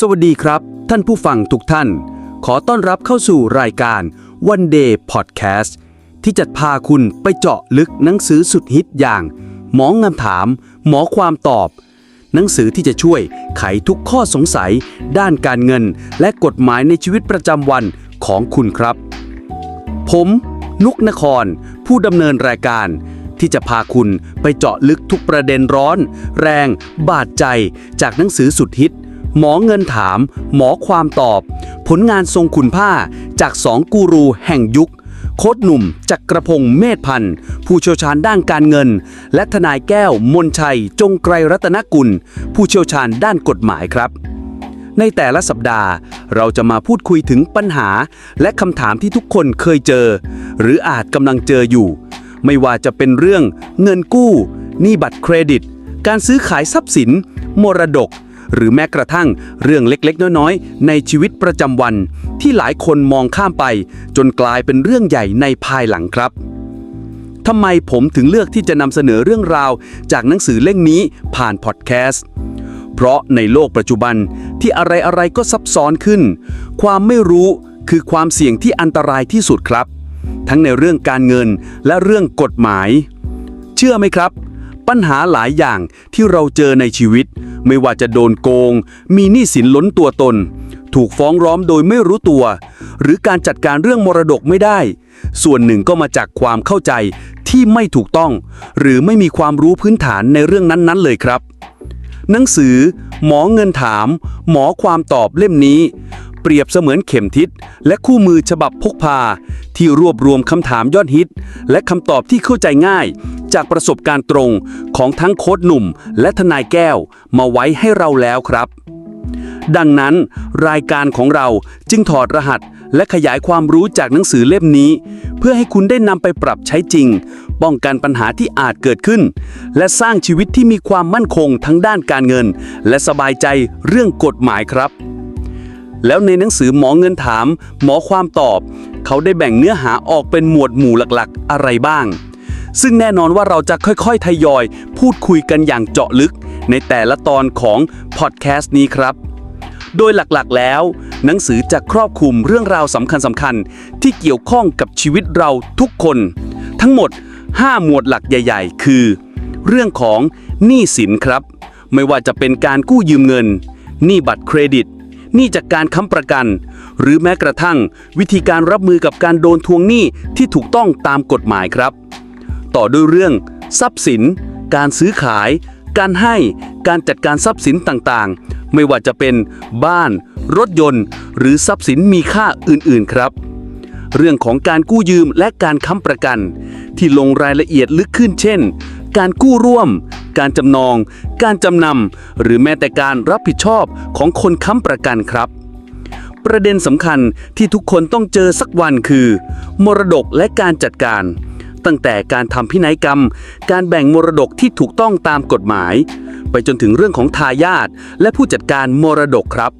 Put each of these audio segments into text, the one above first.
สวัสดีครับ ท่านผู้ฟังทุกท่าน ขอต้อนรับเข้าสู่รายการ One Day Podcast ที่จะพาคุณไปเจาะลึกหนังสือสุดฮิตอย่าง หมองงามถาม หมอความตอบ หนังสือที่จะช่วยไขทุกข้อสงสัย ด้านการเงิน และกฎหมายในชีวิตประจำวันของคุณครับ ผม นุกนคร ผู้ดำเนินรายการที่จะพาคุณไปเจาะลึกทุกประเด็นร้อน แรง บาดใจจากหนังสือสุดฮิต หมอเงินถาม หมอความตอบ ผลงานทรงคุณผ้าจากสองกูรูแห่งยุค โค้ดหนุ่มจักกระพงเมธพันธ์ ผู้เชี่ยวชาญด้านการเงิน และทนายแก้วมนชัย จงไกรรัตนกุล ผู้เชี่ยวชาญด้านกฎหมายครับในแต่ละสัปดาห์เราจะมาพูดคุยถึงปัญหา และคำถามที่ทุกคนเคยเจอ หรืออาจกำลังเจออยู่ ไม่ว่าจะเป็นเรื่องเงินกู้หนี้บัตรเครดิต การซื้อขายทรัพย์สิน มรดก หรือแม้กระทั่งเรื่องเล็กๆ น้อยๆ ในชีวิตประจำวัน ที่หลายคนมองข้ามไป จนกลายเป็นเรื่องใหญ่ในภายหลังครับทำไมผมถึงเลือกที่จะนำเสนอเรื่องราว จากหนังสือเล่มนี้ผ่านพอดแคสต์เพราะในโลกปัจจุบันที่อะไรๆก็ซับซ้อนขึ้น ความไม่รู้คือความเสี่ยงที่อันตรายที่สุดครับ ทั้งในเรื่องการเงินและเรื่องกฎหมาย เชื่อไหมครับ ปัญหาหลายอย่างที่เราเจอในชีวิต ไม่ว่าจะโดนโกง มีหนี้สินล้นตัวตน ถูกฟ้องร้องโดยไม่รู้ตัว หรือการจัดการเรื่องมรดกไม่ได้ ส่วนหนึ่งก็มาจากความเข้าใจที่ไม่ถูกต้อง หรือไม่มีความรู้พื้นฐานในเรื่องนั้นๆ เลยครับ หนังสือ หมอเงินถาม หมอความตอบเล่มนี้ เปรียบเสมือนเข็มทิศและคู่มือฉบับพกพา ที่รวบรวมคำถามยอดฮิต และคำตอบที่เข้าใจง่าย จากประสบการณ์ตรงของทั้งโค้ดหนุ่มและทนายแก้วมาไว้ให้เราแล้วครับ ดังนั้น รายการของเราจึงถอดรหัสและขยายความรู้จากหนังสือเล่มนี้ เพื่อให้คุณได้นำไปปรับใช้จริง ป้องกันปัญหาที่อาจเกิดขึ้น และสร้างชีวิตที่มีความมั่นคงทั้งด้านการเงิน และสบายใจเรื่องกฎหมายครับแล้วในหนังสือหมอเงินถาม หมอความตอบ เขาได้แบ่งเนื้อหาออกเป็นหมวดหมู่หลักๆ อะไรบ้าง ซึ่งแน่นอนว่าเราจะค่อยๆ ทยอย พูดคุยกันอย่างเจาะลึก ในแต่ละตอนของพอดแคสต์นี้ครับ โดยหลักๆแล้ว หนังสือจะครอบคลุมเรื่องราวสำคัญๆ ที่เกี่ยวข้องกับชีวิตเราทุกคน ทั้งหมด 5 หมวดหลักใหญ่ ๆ คือ เรื่องของหนี้สินครับ ไม่ว่าจะเป็นการกู้ยืมเงินหนี้บัตรเครดิตหนี้จากการค้ำประกัน หรือแม้กระทั่ง วิธีการรับมือกับการโดนทวงหนี้ที่ถูกต้องตามกฎหมายครับ ต่อด้วยเรื่อง ทรัพย์สิน การซื้อขาย การให้ การจัดการทรัพย์สินต่างๆ ไม่ว่าจะเป็นบ้าน รถยนต์ หรือทรัพย์สินมีค่าอื่นๆครับ เรื่องของการกู้ยืมและการค้ำประกัน ที่ลงรายละเอียดลึกขึ้นเช่น การกู้ร่วม การจำนอง การจำนำหรือแม้แต่การรับผิดชอบของคนค้ำประกันครับประเด็นสำคัญที่ทุกคนต้องเจอสักวันคือ มรดกและการจัดการ ตั้งแต่การทำพินัยกรรม การแบ่งมรดกที่ถูกต้องตามกฎหมาย ไปจนถึงเรื่องของทายาทและผู้จัดการมรดกครับ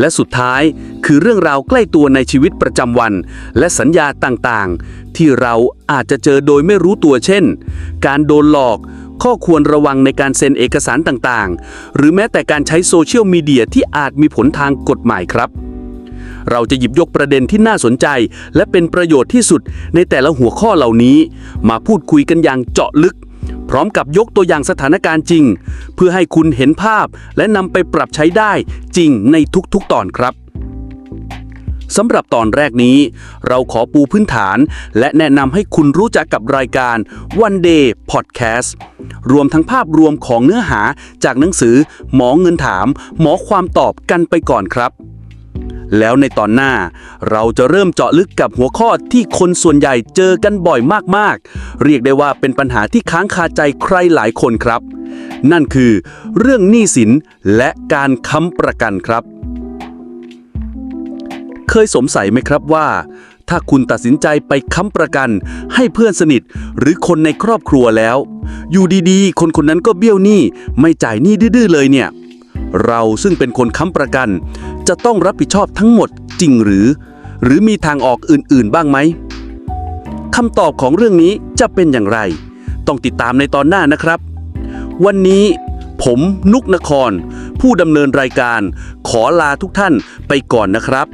และสุดท้ายคือเรื่องราวใกล้ตัวในชีวิตประจำวัน และสัญญาต่างๆ ที่เราอาจจะเจอโดยไม่รู้ตัวเช่น การโดนหลอกข้อควรระวังในการเซ็นเอกสารต่างๆ หรือแม้แต่การใช้โซเชียลมีเดียที่อาจมีผลทางกฎหมายครับ เราจะหยิบยกประเด็นที่น่าสนใจ และเป็นประโยชน์ที่สุดในแต่ละหัวข้อเหล่านี้ มาพูดคุยกันอย่างเจาะลึก พร้อมกับยกตัวอย่างสถานการณ์จริง เพื่อให้คุณเห็นภาพและนำไปปรับใช้ได้จริงในทุกๆตอนครับสำหรับตอนแรกนี้ เราขอปูพื้นฐาน และแนะนำให้คุณรู้จักกับรายการ One Day Podcast รวมทั้งภาพรวมของเนื้อหาจากหนังสือ หมอเงินถาม หมอความตอบกันไปก่อนครับ แล้วในตอนหน้าเราจะเริ่มเจาะลึกกับหัวข้อที่คนส่วนใหญ่เจอกันบ่อยมากๆ เรียกได้ว่าเป็นปัญหาที่ค้างคาใจใครหลายคนครับ นั่นคือเรื่องหนี้สินและการค้ำประกันครับ เคยสงสัยไหมครับว่า ถ้าคุณตัดสินใจไปค้ำประกัน ให้เพื่อนสนิทหรือคนในครอบครัวแล้ว อยู่ดีๆ คนคนนั้นก็เบี้ยวหนี้ไม่จ่ายหนี้ดื้อๆเลยเนี่ยเราซึ่งเป็นคนค้ำประกัน จะต้องรับผิดชอบทั้งหมดจริงหรือ หรือมีทางออกอื่นๆบ้างไหมคำตอบของเรื่องนี้จะเป็นอย่างไร ต้องติดตามในตอนหน้านะครับ วันนี้ผมนุกนคร ผู้ดำเนินรายการขอลาทุกท่านไปก่อนนะครับ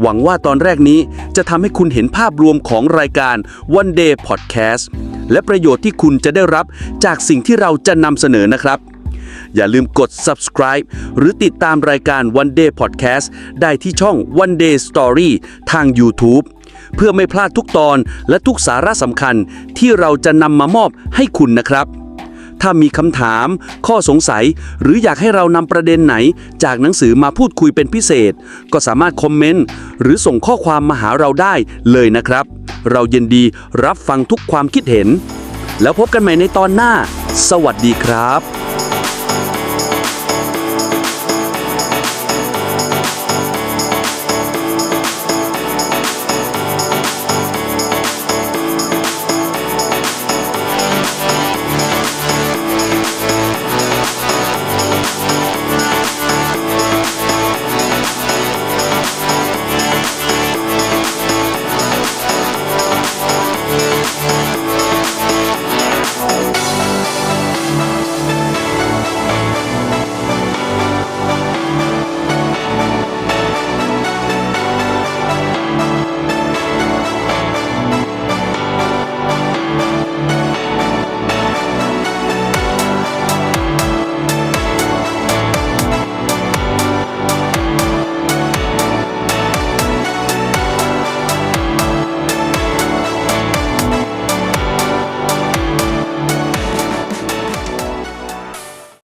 หวังว่าตอนแรกนี้จะทำให้คุณเห็นภาพรวมของรายการ One Day Podcast และประโยชน์ที่คุณจะได้รับจากสิ่งที่เราจะนำเสนอนะครับ อย่าลืมกด subscribe หรือติดตามรายการ One Day Podcast ได้ที่ช่อง One Day Story ทาง YouTube เพื่อไม่พลาดทุกตอนและทุกสาระสำคัญที่เราจะนำมามอบให้คุณนะครับ ถ้ามีคำถาม ข้อสงสัย หรืออยากให้เรานำประเด็นไหน จากหนังสือมาพูดคุยเป็นพิเศษ ก็สามารถคอมเมนต์หรือส่งข้อความมาหาเราได้เลยนะครับ เรายินดีรับฟังทุกความคิดเห็น แล้วพบกันใหม่ในตอนหน้า สวัสดีครับ